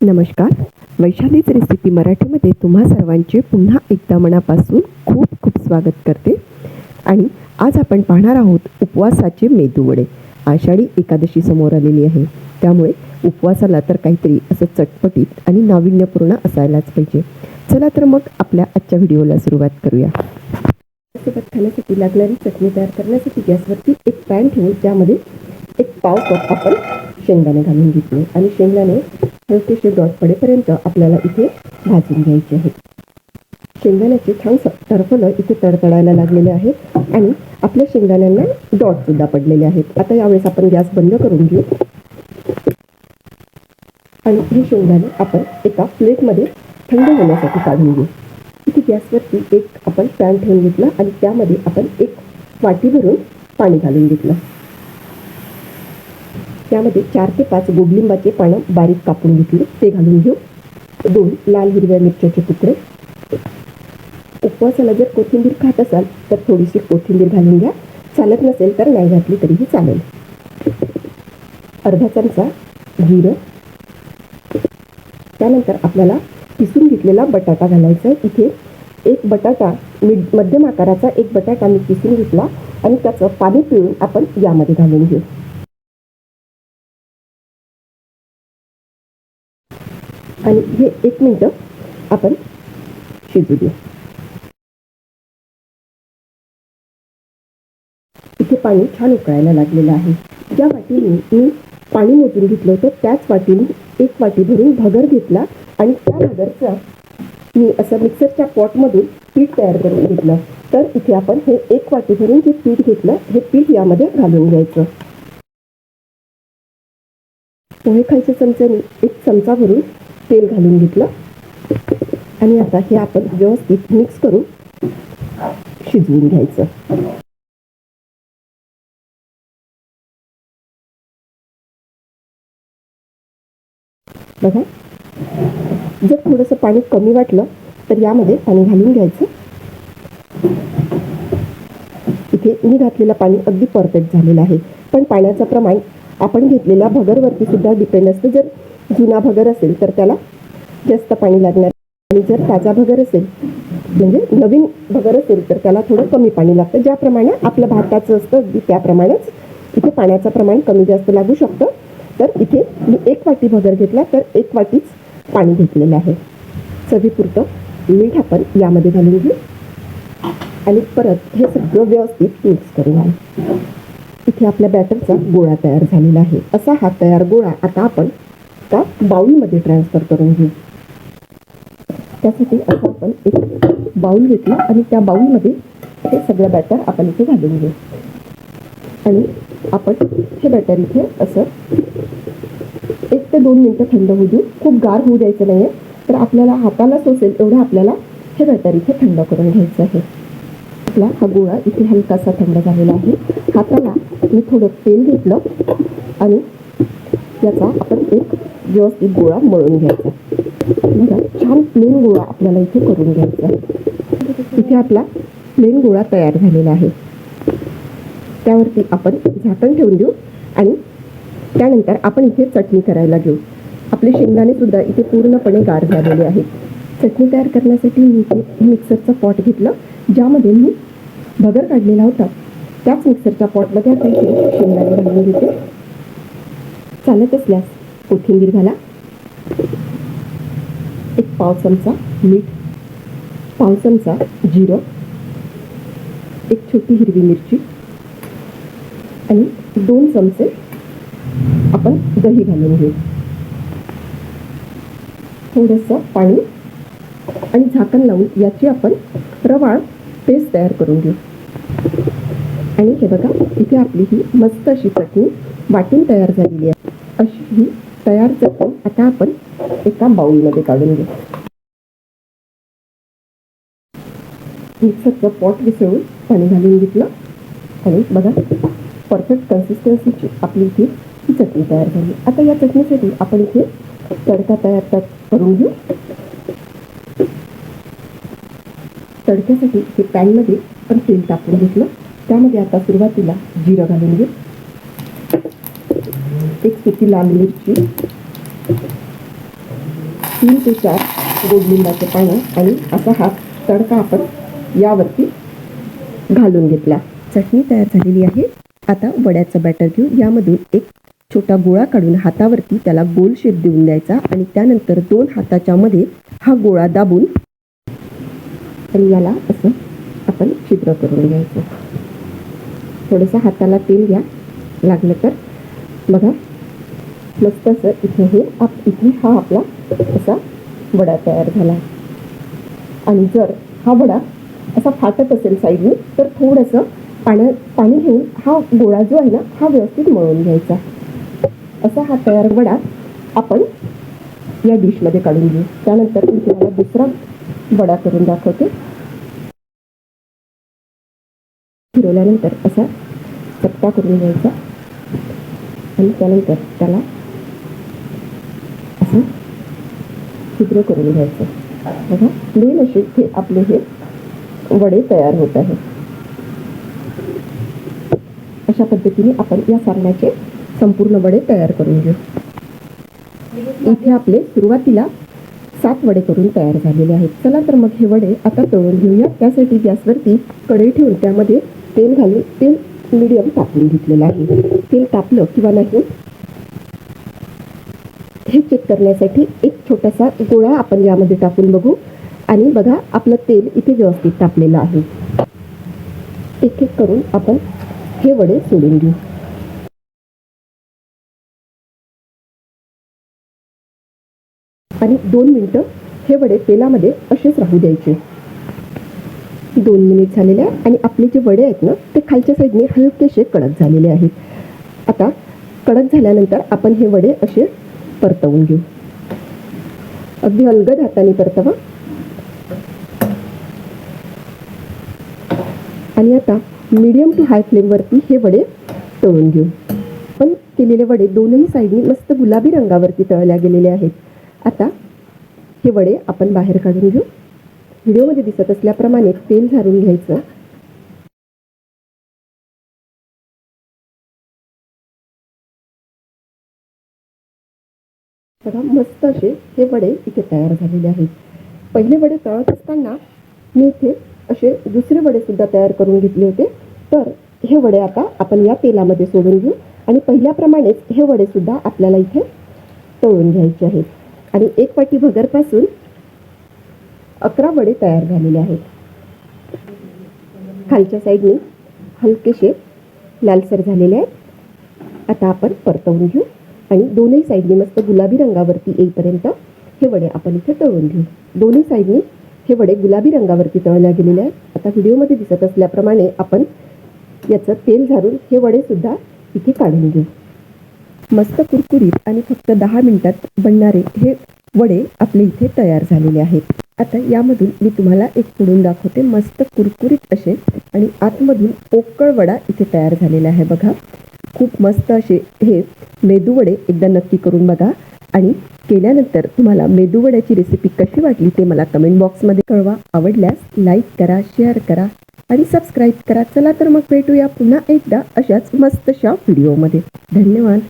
नमस्कार. वैशालीच रेसिपी मराठीमध्ये तुम्हा सर्वांचे पुन्हा एकदा मनापासून खूप खूप स्वागत करते. आणि आज आपण पाहणार आहोत उपवासाचे मेदूवडे आषाढी एकादशी समोर आलेली आहे. त्यामुळे उपवासाला तर काहीतरी असं चटपटीत आणि नाविन्यपूर्ण असायलाच पाहिजे. चला तर मग आपल्या आजच्या व्हिडिओला सुरुवात करूया. सोबत खाण्यासाठी लागणारी चटणी तयार करण्यासाठी गॅसवरती एक पॅन ठेवून त्यामध्ये एक पाव कप आपण शेंगदाणे घालून घेतले आणि शेंगदाणे हलकेसे डॉट पडेपर्यंत आपल्याला इथे भाजून घ्यायचे आहेत. शेंगदाण्याचे छान स- टरफलं इथे तडतडायला लागलेले आहेत आणि आपल्या शेंगदाण्यांना डॉट सुद्धा पडलेले आहेत. आता यावेळेस आपण गॅस बंद करून घेऊ. आणि हे शेंगदाणे आपण एका प्लेटमध्ये थंड होण्यासाठी काढून घेऊ. इथे गॅसवरती एक आपण पॅन ठेवून घेतला आणि त्यामध्ये आपण एक वाटी भरून पाणी घालून घेतलं. त्यामध्ये चार ते पाच गोडलिंबाचे पानं बारीक कापून घेतले. ते घालून घेऊ. दोन लाल हिरव्या मिरच्याचे तुकडे. उपवासाला जर कोथिंबीर खात असाल तर थोडीशी कोथिंबीर घालून घ्या. चालत नसेल तर नाही घातली तरीही चालेल. अर्धा चमचा जिरं. त्यानंतर आपल्याला किसून घेतलेला बटाटा घालायचा आहे. इथे एक बटाटा मी मध्यम आकाराचा एक बटाटा मी किसून घेतला आणि त्याचं पाणी पिळून आपण यामध्ये घालून घेऊ. आणि हे एक मिनटं आपण शिजू देऊ इथे पाणी छान उकळायला लागलेलं आहे. ज्या वाटीने मी पाणी मोजून घेतलं होतं त्याच वाटीने एक वाटी भरून भगर घेतला आणि त्या भगरचा मी असं मिक्सरच्या पॉटमधून पीठ तयार करून घेतलं. तर इथे आपण हे एक वाटी भरून जे पीठ घेतलं हे पीठ यामध्ये घालून घ्यायचं. पोहे खायच्या चमच्याने एक चमचा भरून तेल घालून घेतलं. आणि आता हे आपण व्यवस्थित मिक्स करून शिजवून घ्यायचं. बघा. जर थोडंसं पाणी कमी वाटलं तर यामध्ये पाणी घालून घ्यायचं. इथे मी घातलेलं पाणी अगदी परफेक्ट झालेलं आहे. पण पाण्याचं प्रमाण आपण घेतलेल्या भगरवरती सुद्धा डिपेंड असतं. जर जुना भगर असेल तर त्याला जास्त पाणी लागणार. आणि जर ताजा भगर असेल म्हणजे नवीन भगर असेल तर त्याला थोडं कमी पाणी लागतं. ज्याप्रमाणे आपलं भाताचं असतं अगदी त्याप्रमाणेच इथे पाण्याचं प्रमाण कमी जास्त लागू शकतं. तर इथे मी एक वाटी भगर घेतला तर एक वाटीच पाणी घेतलेलं आहे. चवीपुरतं मीठ आपण यामध्ये घालून घेऊ. आणि परत हे सगळं व्यवस्थित मिक्स करून इथे आपल्या बॅटरचा गोळा तयार झालेला आहे. असा हा तयार गोळा आता आपण का बाउलमध्ये ट्रान्सफर करून घेऊ. त्यासाठी आता आपण एक बाउल घेतला आणि त्या बाउलमध्ये हे सगळं बॅटर आपण इथे घालून घेऊ. आणि आपण हे बॅटर इथे असं एक ते दोन मिनटं थंड होऊ देऊ. खूप गार होऊ द्यायचं नाही आहे तर आपल्याला हाताला सोसेल एवढं आपल्याला हे बॅटर इथे थंड करून घ्यायचं आहे. आपला हा गोळा इथे हलकासा थंड झालेला आहे. हाताला मी थोडं तेल घेतलं आणि याचा आपण एक व्यवस्थित गोळा मळून घ्यायचा. बघा छान प्लेन गोळा आपल्याला इथे करून घ्यायचा. आहे इथे आपला प्लेन गोळा तयार झालेला आहे. त्यावरती आपण झाकण ठेवून देऊ आणि त्यानंतर आपण इथे चटणी करायला घेऊ. आपले शेंगदाणे सुद्धा इथे पूर्णपणे गार झालेले आहेत. चटणी तयार करण्यासाठी मी इथे मिक्सरचं पॉट घेतलं ज्यामध्ये मी भगर काढलेला होता. त्याच मिक्सरच्या पॉटमध्ये आता इथे शेंगदाणे घालून घेते. चालत असल्यास कोथिंबीर घाला. एक पाव चमचा मीठ पाव चमचा जिरं एक छोटी हिरवी मिरची आणि दोन चमचे आपण दही घालून घेऊ. थोडंसं पाणी आणि झाकण लावून याची आपण रवाळ पेस्ट तयार करून घेऊ. आणि हे बघा इथे आपली ही मस्त अशी चटणी वाटून तयार झालेली आहे. अशी ही तयार करतो. आता आपण एका बाउलमध्ये काढून घेऊ. मिक्सरचं पॉट विसळून पाणी घालून घेतलं. आणि बघा परफेक्ट कन्सिस्टन्सीची आपली इथे ही चटणी तयार झाली. आता या चटणीसाठी आपण इथे तडका तयार तर करून घेऊ. तडक्यासाठी हे पॅनमध्ये आपण तेल टाकून घेतलं. त्यामध्ये आता सुरुवातीला जिरं घालून घेऊ. एक सुकी लाल मिरची. तीन ते चार गोडलिंबाचे पानं आणि असा हा तडका आपण यावरती घालून घेतला. चटणी तयार झालेली आहे. आता वड्याचं बॅटर घेऊ यामधून एक छोटा गोळा काढून हातावरती त्याला गोल शेप देऊन द्यायचा आणि त्यानंतर दोन हाताच्या मध्ये हा गोळा दाबून आणि याला असं आपण छिद्र करून घ्यायचं. थोडंसं हाताला तेल घ्या. लागलं तर बघा मस्त असं इथे हे आप इथे हा आपला असा वडा तयार झाला. आणि जर हा वडा असा फाटत असेल साईडने तर थोडंसं पाण्या पाणी घेऊन हा गोळा जो आहे ना हा व्यवस्थित मळून घ्यायचा. असा हा तयार वडा आपण या डिशमध्ये काढून घेऊ. त्यानंतर मी तुम्हाला दुसरा वडा करून दाखवते. फिरवल्यानंतर असा चपटा करून घ्यायचा. आणि त्यानंतर त्याला असं छिद्र करून घ्यायचं. बघा मेन असे हे आपले हे वडे तयार होत आहे. अशा पद्धतीने आपण या सारणाचे संपूर्ण वडे तयार करून घेऊ. इथे आपले सुरुवातीला सात वडे करून तयार झालेले आहेत. चला तर मग हे वडे आता तळून घेऊया. त्यासाठी गॅसवरती कढई ठेवून त्यामध्ये तेल घालून तेल मीडियम तापवून घेतलेलं आहे. तेल तापलं किंवा नाही हे चेक करण्यासाठी एक छोटासा गोळा आपण यामध्ये टाकून बघू. आणि बघा आपलं तेल इथे व्यवस्थित तापलेलं आहे. एक एक करून आपण हे वडे सोडून घेऊ. आणि दोन मिनटं हे वडे तेलामध्ये असेच राहू द्यायचे. दोन मिनिट झालेले आहे आणि आपले जे वडे आहेत ना ते खालच्या साईडने हलकेसे कडक झालेले आहेत. आता कडक झाल्यानंतर आपण हे वडे असे परतवून घेऊ. अगदी अलगद हाताने परतवा. आणि आता मीडियम टू हाय फ्लेमवरती हे वडे तळून घेऊ. पण केलेले वडे दोनही साईडनी मस्त गुलाबी रंगावरती तळल्या गेलेले आहेत. आता हे वडे आपण बाहेर काढून घेऊ. व्हिडिओमध्ये दिसत असल्याप्रमाणे तेल झारून घ्यायचं. बघा मस्त असे हे वडे इथे तयार झालेले आहेत. पहिले वडे तळत असताना मी इथे असे दुसरे वडे सुद्धा तयार करून घेतले होते. तर हे वडे आता आपण या तेलामध्ये सोडून घेऊ आणि पहिल्याप्रमाणेच हे वडे सुद्धा आपल्याला इथे तळून घ्यायचे आहेत. आणि एक वाटी भगरपासून अकरा वडे तयार झालेले आहेत. खालच्या साईडने हलकेसे लालसर झालेले आहेत. आता आपण परतवून घेऊ. आणि दोन्ही साईडने मस्त गुलाबी रंगावरती येईपर्यंत हे वडे आपण इथे तळून घेऊ. दोन्ही साईडने हे वडे गुलाबी रंगावरती तळल्या गेलेले आहेत. आता व्हिडिओमध्ये दिसत असल्याप्रमाणे आपण याचं तेल झारून हे वडे सुद्धा इथे काढून घेऊ. मस्त कुरकुरीत आणि फक्त दहा मिनटात बनणारे हे वडे आपले इथे तयार झालेले आहेत. आता यामधून मी तुम्हाला एक पुडून दाखवते. मस्त कुरकुरीत असे आणि आतमधून पोकळ वडा इथे तयार झालेला आहे बघा. खूप मस्त असे हे मेदूवडे एकदा नक्की करून बघा. आणि केल्यानंतर तुम्हाला मेदूवड्याची रेसिपी कशी वाटली ते मला कमेंट बॉक्समध्ये कळवा. आवडल्यास लाईक करा शेअर करा आणि सबस्क्राईब करा. चला तर मग भेटूया पुन्हा एकदा अशाच मस्तशा व्हिडिओमध्ये धन्यवाद.